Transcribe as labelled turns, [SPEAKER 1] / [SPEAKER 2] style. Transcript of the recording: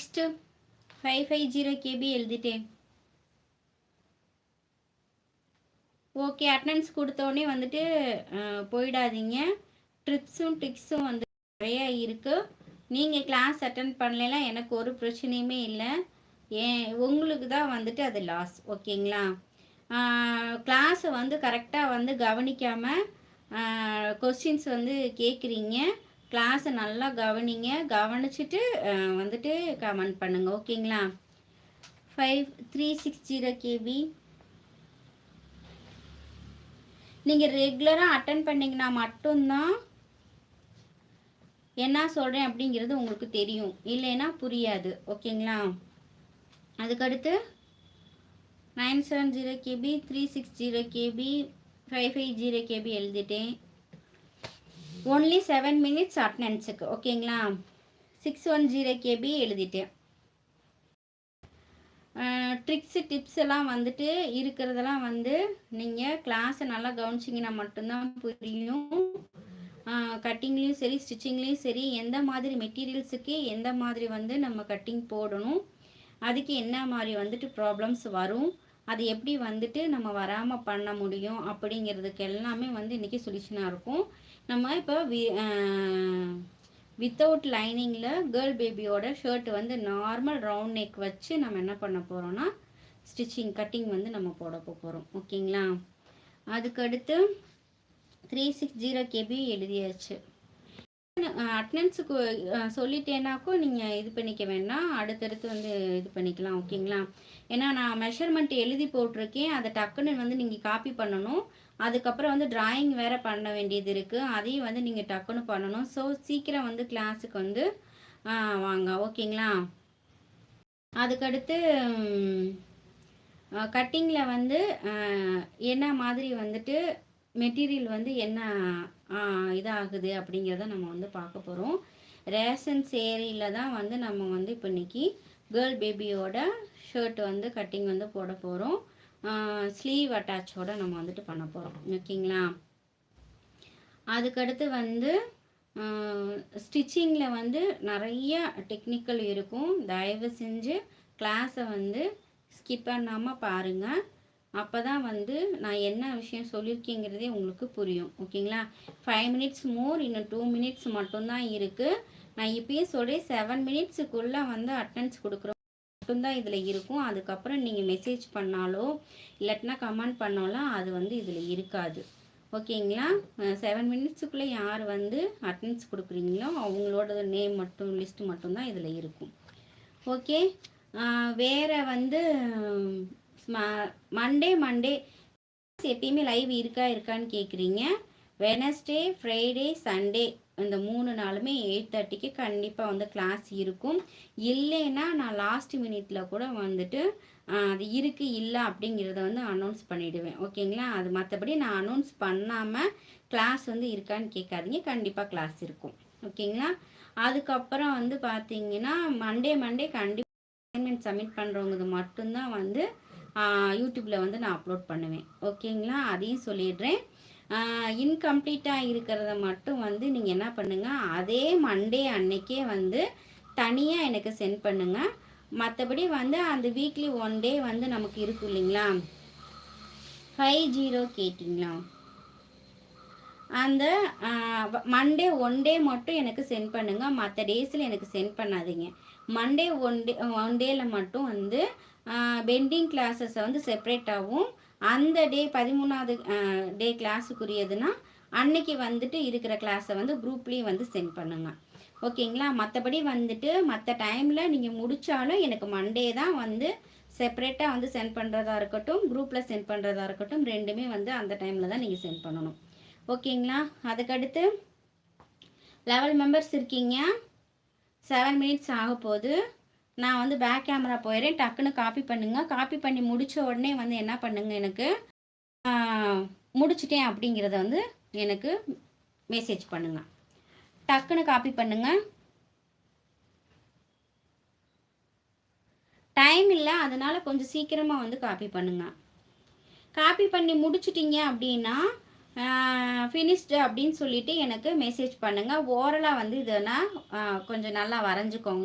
[SPEAKER 1] Next five five zero KB எழுதிட்டேன். Okay attendance கொடுத்தோடனே வந்துட்டு போயிடாதீங்க. ட்ரிப்ஸும் டிக்ஸும் வந்து நிறையா இருக்குது நீங்கள் கிளாஸ் அட்டன் பண்ணலாம் எனக்கு ஒரு பிரச்சனையுமே இல்லை. ஏன் உங்களுக்கு தான் வந்துட்டு அது லாஸ் ஓகேங்களா கிளாஸை வந்து கரெக்டாக வந்து கவனிக்காமல் கொஸ்டின்ஸ் வந்து கேட்குறீங்க கிளாஸை நல்லா கவனிங்க. கவனிச்சுட்டு வந்துட்டு கமெண்ட் பண்ணுங்கள் ஓகேங்களா five three six zero KB நீங்கள் ரெகுலராக அட்டன் பண்ணிங்கன்னா மட்டும்தான் என்ன சொல்கிறேன் அப்படிங்கிறது உங்களுக்கு தெரியும். இல்லைன்னா புரியாது. ஓகேங்களா அதுக்கடுத்து nine seven zero KB three six zero KB five five zero KB எழுதிட்டேன். ஒன்லி செவன் மினிட்ஸ் அட்டனன்ஸுக்கு ஓகேங்களா சிக்ஸ் ஒன் ஜீரோ கேபி எழுதிட்டேன். ட்ரிக்ஸு டிப்ஸ் எல்லாம் வந்துட்டு இருக்கிறதெல்லாம் வந்து நீங்கள் கிளாஸை நல்லா கவனிச்சிங்கன்னா மட்டும்தான் புரியும். கட்டிங்லேயும் சரி ஸ்டிச்சிங்லேயும் சரி எந்த மாதிரி மெட்டீரியல்ஸுக்கு எந்த மாதிரி வந்து நம்ம கட்டிங் போடணும் அதுக்கு என்ன மாதிரி வந்துட்டு ப்ராப்ளம்ஸ் வரும் அது எப்படி வந்துட்டு நம்ம வராமல் பண்ண முடியும் அப்படிங்கிறதுக்கு எல்லாமே வந்து இன்றைக்கி சொல்யூஷனாக இருக்கும். நம்ம இப்போ வி வித்தவுட் லைனிங்கில் கேர்ள் பேபியோட ஷர்ட் வந்து நார்மல் ரவுண்ட் நெக் வச்சு நம்ம என்ன பண்ண போகிறோன்னா ஸ்டிச்சிங் கட்டிங் வந்து நம்ம போட போகிறோம் ஓகேங்களா? அதுக்கடுத்து த்ரீ சிக்ஸ் ஜீரோ கேபி எழுதியாச்சு. அட்டனன்ஸுக்கு சொல்லிட்டேனாக்கும் நீங்கள் இது பண்ணிக்க வேண்டாம். அடுத்தடுத்து வந்து இது பண்ணிக்கலாம் ஓகேங்களா? ஏன்னா நான் மெஷர்மெண்ட் எழுதி போட்டிருக்கேன். அதை டக்குன்னு வந்து நீங்கள் காப்பி பண்ணணும். அதுக்கப்புறம் வந்து டிராயிங் வேறு பண்ண வேண்டியது இருக்குது அதையும் வந்து நீங்கள் டக்குன்னு பண்ணணும். ஸோ சீக்கிரம் வந்து கிளாஸுக்கு வந்து வாங்க ஓகேங்களா? அதுக்கடுத்து கட்டிங்கில் வந்து என்ன மாதிரி வந்துட்டு மெட்டீரியல் வந்து என்ன இதாகுது அப்படிங்கிறத நம்ம வந்து பார்க்க போகிறோம் ரேஷன் சேரியில் தான் வந்து நம்ம வந்து இப்போ இன்றைக்கி கேர்ள் பேபியோட ஷர்ட் வந்து கட்டிங் வந்து போட போகிறோம் ஸ்லீவ் அட்டாச்சோட நம்ம வந்துட்டு பண்ண போகிறோம் ஓகேங்களா? அதுக்கடுத்து வந்து ஸ்டிச்சிங்கில் வந்து நிறைய டெக்னிக்கல் இருக்கும். தயவு செஞ்சு கிளாஸை வந்து ஸ்கிப் பண்ணாமல் பாருங்கள் அப்போ தான் வந்து நான் என்ன விஷயம் சொல்லியிருக்கேங்கிறதே உங்களுக்கு புரியும் ஓகேங்களா? ஃபைவ் மினிட்ஸ் மோர் இன்னும் டூ மினிட்ஸ் மட்டும்தான் இருக்குது நான் இப்பயே சொல்கிறேன் செவன் மினிட்ஸுக்குள்ளே வந்து அட்டன்ஸ் கொடுக்குறோம் மட்டும்தான் இதில் இருக்கும். அதுக்கப்புறம் நீங்கள் மெசேஜ் பண்ணாலோ இல்லாட்டினா கமெண்ட் பண்ணாலும் அது வந்து இதில் இருக்காது ஓகேங்களா? செவன் மினிட்ஸுக்குள்ளே யார் வந்து அட்டன்ஸ் கொடுக்குறீங்களோ அவங்களோட நேம் மட்டும் லிஸ்ட் மட்டும்தான் இதில் இருக்கும். ஓகே? வேறு வந்து மண்டே மண்டே எப்பயுமே லைவ் இருக்கா இருக்கான்னு கேட்குறீங்க வெனஸ்டே ஃப்ரைடே சண்டே இந்த மூணு நாளுமே எயிட் தேர்ட்டிக்கு கண்டிப்பாக வந்து கிளாஸ் இருக்கும். இல்லைன்னா நான் லாஸ்ட் மினிட்ல கூட வந்துட்டு அது இருக்குது இல்லை அப்படிங்கிறத வந்து அனௌன்ஸ் பண்ணிவிடுவேன் ஓகேங்களா அது மற்றபடி நான் அனௌன்ஸ் பண்ணாமல் கிளாஸ் வந்து இருக்கான்னு கேட்காதீங்க கண்டிப்பாக கிளாஸ் இருக்கும். ஓகேங்களா அதுக்கப்புறம் வந்து பார்த்தீங்கன்னா மண்டே மண்டே கண்டிப்பாக அசைன்மெண்ட் சப்மிட் பண்ணுறவங்க மட்டும்தான் வந்து யூடியூப்பில் வந்து நான் அப்லோட் பண்ணுவேன். ஓகேங்களா அதையும் சொல்லிடுறேன். இன்கம்ப்ளீட்டாக இருக்கிறத மட்டும் வந்து நீங்கள் என்ன பண்ணுங்கள் அதே மண்டே அன்னைக்கே வந்து தனியாக எனக்கு சென்ட் பண்ணுங்கள் மற்றபடி வந்து அந்த வீக்லி ஒன் டே வந்து நமக்கு இருக்கும் இல்லைங்களா? ஃபைவ் ஜீரோ கேட்டிங்களா? அந்த மண்டே ஒன் டே மட்டும் எனக்கு சென்ட் பண்ணுங்கள் மற்ற டேஸில் எனக்கு சென்ட் பண்ணாதீங்க. மண்டே ஒன் டே ஒன் டேயில் மட்டும் வந்து பெண்டிங் கிளாஸஸை வந்து செப்ரேட்டாகவும் அந்த டே பதிமூணாவது டே கிளாஸுக்குரியதுன்னா அன்னைக்கு வந்துட்டு இருக்கிற கிளாஸை வந்து குரூப்லேயும் வந்து சென்ட் பண்ணுங்கள் ஓகேங்களா? மற்றபடி வந்துட்டு மற்ற டைமில் நீங்கள் முடித்தாலும் எனக்கு மண்டே தான் வந்து செப்பரேட்டாக வந்து சென்ட் பண்ணுறதா இருக்கட்டும் குரூப்பில் சென்ட் பண்ணுறதா இருக்கட்டும் ரெண்டுமே வந்து அந்த டைமில் தான் நீங்கள் சென்ட் பண்ணணும். ஓகேங்களா? அதுக்கடுத்து லெவல் மெம்பர்ஸ் இருக்கீங்க. செவன் மினிட்ஸ் ஆக போகுது நான் வந்து பேக் கேமரா போயிடுறேன் டக்குன்னு காப்பி பண்ணுங்கள் காப்பி பண்ணி முடித்த உடனே வந்து என்ன பண்ணுங்கள் எனக்கு? முடிச்சிட்டேன் அப்படிங்கிறத வந்து எனக்கு மெசேஜ் பண்ணுங்கள் டக்குன்னு காப்பி பண்ணுங்கள் டைம் இல்லை அதனால் கொஞ்சம் சீக்கிரமாக வந்து காப்பி பண்ணுங்கள் காப்பி பண்ணி முடிச்சிட்டிங்க அப்படின்னா ஃபினிஷ்டு அப்படின்னு சொல்லிவிட்டு எனக்கு மெசேஜ் பண்ணுங்கள் ஓரலாக வந்து இதெல்லாம் கொஞ்சம் நல்லா வரைஞ்சிக்கோங்க.